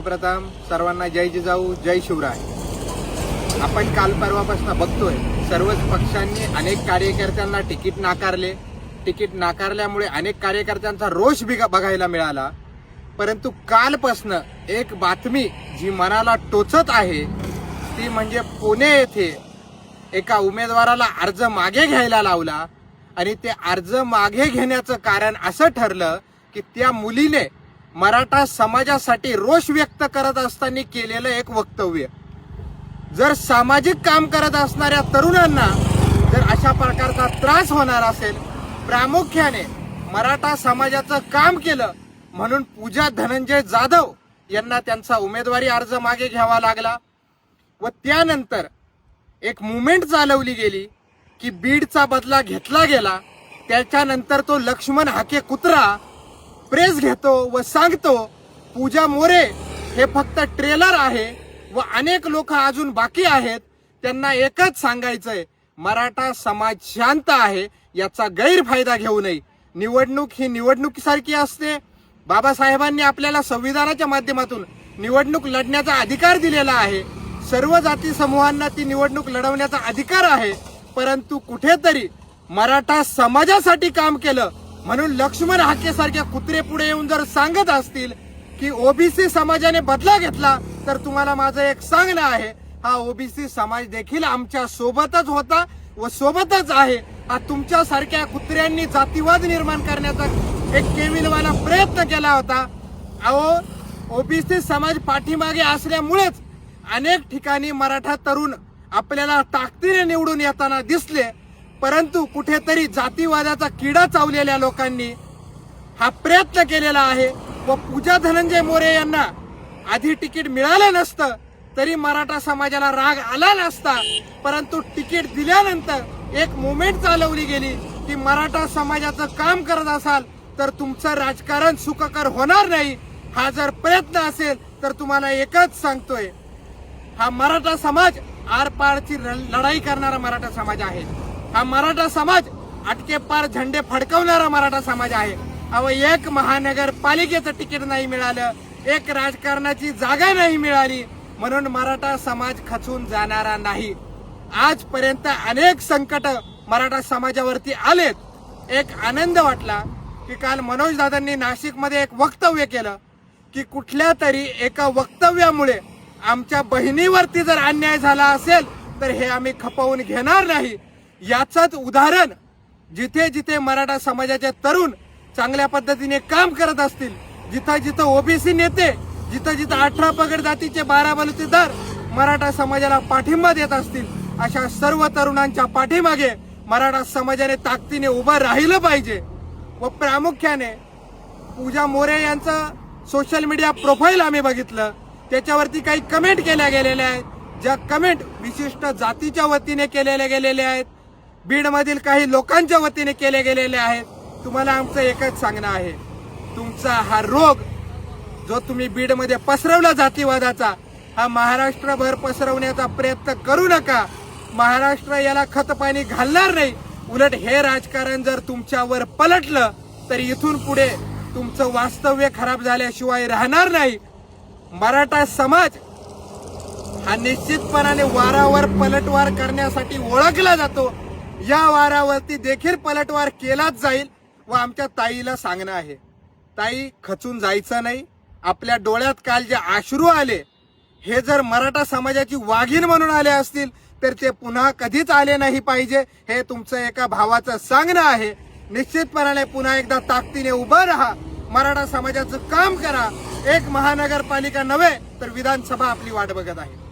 प्रथम सर्वांना जय जिजाऊ जय शिवराय. आपण काल परवापासून बघतोय सर्वच पक्षांनी अनेक कार्यकर्त्यांना तिकीट नाकारले. तिकीट नाकारल्यामुळे अनेक कार्यकर्त्यांचा रोष बिगा बघायला मिळाला. परंतु कालपासनं एक बातमी जी मनाला टोचत आहे ती म्हणजे पुणे येथे एका उमेदवाराला अर्ज मागे घ्यायला लावला. आणि ते अर्ज मागे घेण्याचं कारण असं ठरलं की त्या मुलीने मराठा समाजासाठी रोष व्यक्त करत असताना केलेलं एक वक्तव्य. जर सामाजिक काम करत असणाऱ्या तरुणांना जर अशा प्रकारचा त्रास होणार असेल प्रामुख्याने मराठा समाजाचं काम केलं म्हणून पूजा धनंजय जाधव यांना त्यांचा उमेदवारी अर्ज मागे घ्यावा लागला व त्यानंतर एक मुवमेंट चालवली गेली की बीडचा बदला घेतला गेला. त्याच्यानंतर तो लक्ष्मण हाके कुत्रा प्रेस घेतो व सांगतो पूजा मोरे हे फक्त ट्रेलर आहे व अनेक लोक अजून बाकी आहेत. त्यांना एकच सांगायचंय मराठा समाज शांत आहे याचा गैरफायदा घेऊ नये. निवडणूक ही निवडणुकीसारखी असते. बाबासाहेबांनी आपल्याला संविधानाच्या माध्यमातून निवडणूक लढण्याचा अधिकार दिलेला आहे. सर्व जाती समूहांना ती निवडणूक लढवण्याचा अधिकार आहे. परंतु कुठेतरी मराठा समाजासाठी काम केलं म्हणून लक्ष्मण हाकेसारख्या कुत्रे पुढे येऊन जर सांगत असतील की ओबीसी समाजाने बदला घेतला तर तुम्हाला माझं एक सांगणं आहे. हा ओबीसी समाज देखील आमच्या सोबतच होता व सोबतच आहे. हा तुमच्यासारख्या कुत्र्यांनी जातीवाद निर्माण करण्याचा एक केविलवाला प्रयत्न केला होता. अहो ओबीसी समाज पाठीमागे असल्यामुळेच अनेक ठिकाणी मराठा तरुण आपल्याला ताकदीने निवडून येताना दिसले. परंतु कुठेतरी जातीवादाचा किडा चावलेल्या लोकांनी हा प्रयत्न केलेला आहे व पूजा धनंजय मोरे यांना आधी तिकीट मिळालं नसतं तरी मराठा समाजाला राग आला नसता परंतु तिकीट दिल्यानंतर एक मुवमेंट चालवली गेली की मराठा समाजाचं काम करत असाल तर तुमचं राजकारण सुखकर होणार नाही. हा जर प्रयत्न असेल तर तुम्हाला एकच सांगतोय हा मराठा समाज आरपारची लढाई करणारा मराठा समाज आहे. हा मराठा समाज अटके पार झेंडे फडकवणारा मराठा समाज आहे. अव एक महानगरपालिकेचं तिकीट नाही मिळालं एक राजकारणाची जागा नाही मिळाली म्हणून मराठा समाज खचून जाणारा नाही. आजपर्यंत अनेक संकट मराठा समाजावरती आलेत. एक आनंद वाटला की काल मनोज दादांनी नाशिकमध्ये एक वक्तव्य केलं की कुठल्या तरी एका वक्तव्यामुळे आमच्या बहिणीवरती जर अन्याय झाला असेल तर हे आम्ही खपवून घेणार नाही. याचंच उदाहरण जिथे जिथे मराठा समाजाचे तरुण चांगल्या पद्धतीने काम करत असतील जिथं जिथं ओबीसी नेते जिथं जिथं अठरा पगड जातीचे बारा बलुतेदार मराठा समाजाला पाठिंबा देत असतील अशा सर्व तरुणांच्या पाठीमागे मराठा समाजाने ताकदीने उभं राहिलं पाहिजे व प्रामुख्याने पूजा मोरे यांचं सोशल मीडिया प्रोफाईल आम्ही बघितलं. त्याच्यावरती काही कमेंट केल्या गेलेल्या आहेत. ज्या कमेंट विशिष्ट जातीच्या वतीने केलेल्या गेलेल्या आहेत. बीडमधील काही लोकांच्या वतीने केले गेलेले आहेत. तुम्हाला आमचं एकच सांगणं आहे. तुमचा हा रोग जो तुम्ही बीडमध्ये पसरवला जातीवादाचा हा महाराष्ट्रभर पसरवण्याचा प्रयत्न करू नका. महाराष्ट्र याला खतपाणी घालणार नाही. उलट हे राजकारण जर तुमच्यावर पलटलं तर इथून पुढे तुमचं वास्तव्य खराब झाल्याशिवाय राहणार नाही. मराठा समाज हा निश्चितपणाने वारावर पलटवार करण्यासाठी ओळखला जातो. या वारावरती देखील पलटवार केलाच जाईल व आमच्या ताईला सांगणं आहे. ताई खचून जायचं नाही. आपल्या डोळ्यात काल जे आश्रू आले हे जर मराठा समाजाची वाघीण म्हणून आले असतील तर ते पुन्हा कधीच आले नाही पाहिजे हे तुमचं एका भावाचं सांगणं आहे. निश्चितपणाने पुन्हा एकदा ताकदीने उभं राहा. मराठा समाजाचं काम करा. एक महानगरपालिका नव्हे तर विधानसभा आपली वाट बघत आहे.